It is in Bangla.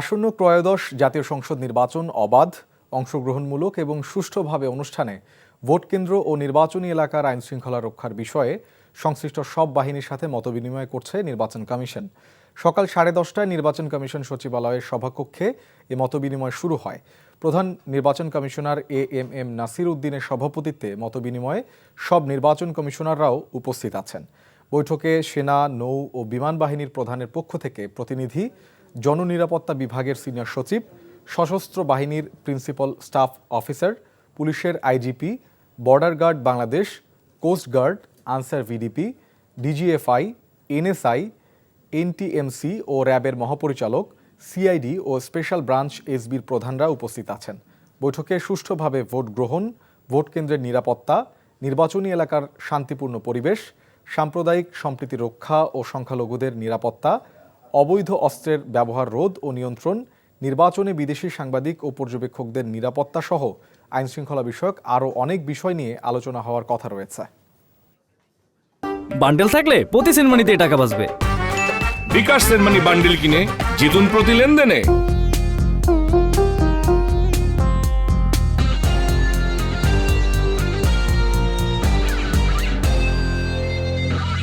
আসন্ন ত্রয়োদশ জাতীয় সংসদ নির্বাচন অবাধ, অংশগ্রহণমূলক এবং সুষ্ঠুভাবে অনুষ্ঠানে ভোট কেন্দ্র ও নির্বাচনী এলাকার আইন শৃঙ্খলা রক্ষার বিষয়ে সংশ্লিষ্ট সব বাহিনীর সাথে মতবিনিময় করছে নির্বাচন কমিশন। সকাল সাড়ে দশটায় নির্বাচন কমিশন সচিবালয়ের সভাকক্ষে এ মতবিনিময় শুরু হয়। প্রধান নির্বাচন commissioner A M M Nasir উদ্দিনের সভাপতিত্বে মতবিনিময়ে সব নির্বাচন কমিশনাররাও উপস্থিত আছেন। বৈঠকে সেনা, নৌ ও বিমান বাহিনীর প্রধানের পক্ষ থেকে প্রতিনিধি জননিরাপত্তা বিভাগের সিনিয়র সচিব, সশস্ত্র বাহিনীর প্রিন্সিপাল স্টাফ অফিসার, পুলিশের IGP, border guard Bangladesh, coast guard, Ansar VDP, DGFI, NSI, NTMC ও র্যাবের মহাপরিচালক, সিআইডি ও স্পেশাল ব্রাঞ্চ এসবির প্রধানরা উপস্থিত আছেন। বৈঠকে সুষ্ঠুভাবে ভোট গ্রহণ, ভোট কেন্দ্রের নিরাপত্তা, নির্বাচনী এলাকার শান্তিপূর্ণ পরিবেশ, সাম্প্রদায়িক সম্প্রীতি রক্ষা ও সংখ্যালঘুদের নিরাপত্তা অবৈধ অস্ত্রের ব্যবহার রোধ ও নিয়ন্ত্রণ নির্বাচনে বিদেশি সাংবাদিক ও পর্যবেক্ষকদের নিরাপত্তা সহ আইনশৃঙ্খলা বিষয়ক আরও অনেক বিষয় নিয়ে আলোচনা হওয়ার কথা রয়েছে। বান্ডেল থাকলে প্রতি সেনমানিতে টাকা বাঁচবে। বিকাশ সেনমানি বান্ডেল কিনে জিতুন প্রতি লেনদেনে।